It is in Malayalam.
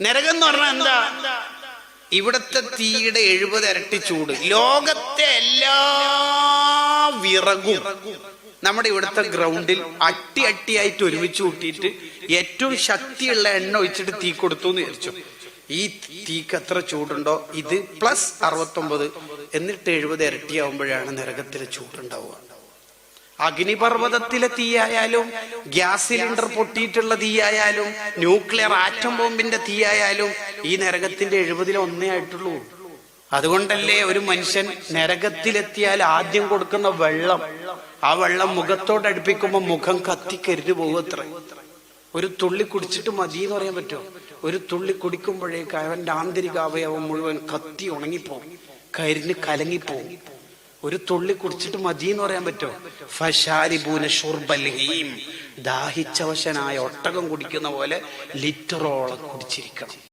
നരകം എന്ന് പറഞ്ഞാൽ എന്താ? ഇവിടുത്തെ തീയുടെ എഴുപത് ഇരട്ടി ചൂട്. ലോകത്തെ എല്ലാ വിറകും നമ്മുടെ ഇവിടുത്തെ ഗ്രൗണ്ടിൽ അട്ടി അട്ടിയായിട്ട് ഒരുമിച്ച് കൂട്ടിയിട്ട് ഏറ്റവും ശക്തിയുള്ള എണ്ണ ഒഴിച്ചിട്ട് തീ കൊടുത്തു എന്ന് വിചാരിച്ചു. ഈ തീക്ക് എത്ര ചൂടുണ്ടോ? ഇത് പ്ലസ് അറുപത്തൊമ്പത്. എന്നിട്ട് എഴുപത് ഇരട്ടിയാവുമ്പോഴാണ് നരകത്തിലെ ചൂടുണ്ടാവുക. അഗ്നിപർവതത്തിലെ തീയായാലും ഗ്യാസ് സിലിണ്ടർ പൊട്ടിയിട്ടുള്ള തീയായാലും ന്യൂക്ലിയർ ആറ്റം ബോംബിന്റെ തീയായാലും ഈ നരകത്തിന്റെ എഴുപതിലെ ഒന്നേ ആയിട്ടുള്ളൂ. അതുകൊണ്ടല്ലേ ഒരു മനുഷ്യൻ നരകത്തിലെത്തിയാൽ ആദ്യം കൊടുക്കുന്ന വെള്ളം ആ വെള്ളം മുഖത്തോട് അടുപ്പിക്കുമ്പോൾ മുഖം കത്തിക്കരുത് പോകത്ര ഒരു തുള്ളി കുടിച്ചിട്ട് മതി എന്ന് പറയാൻ പറ്റുമോ ഒരു തുള്ളി കുടിക്കുമ്പോഴേക്ക് അവന്റെ ആന്തരിക അവയവം മുഴുവൻ കത്തി ഉണങ്ങിപ്പോവും കരിഞ്ഞ് കലങ്ങിപ്പോവും. ഒരു തുള്ളി കുടിച്ചിട്ട് മതി എന്ന് പറയാൻ പറ്റുമോ? ദാഹിച്ചവശനായ ഒട്ടകം കുടിക്കുന്ന പോലെ ലിറ്ററോളം കുടിച്ചിരിക്കണം.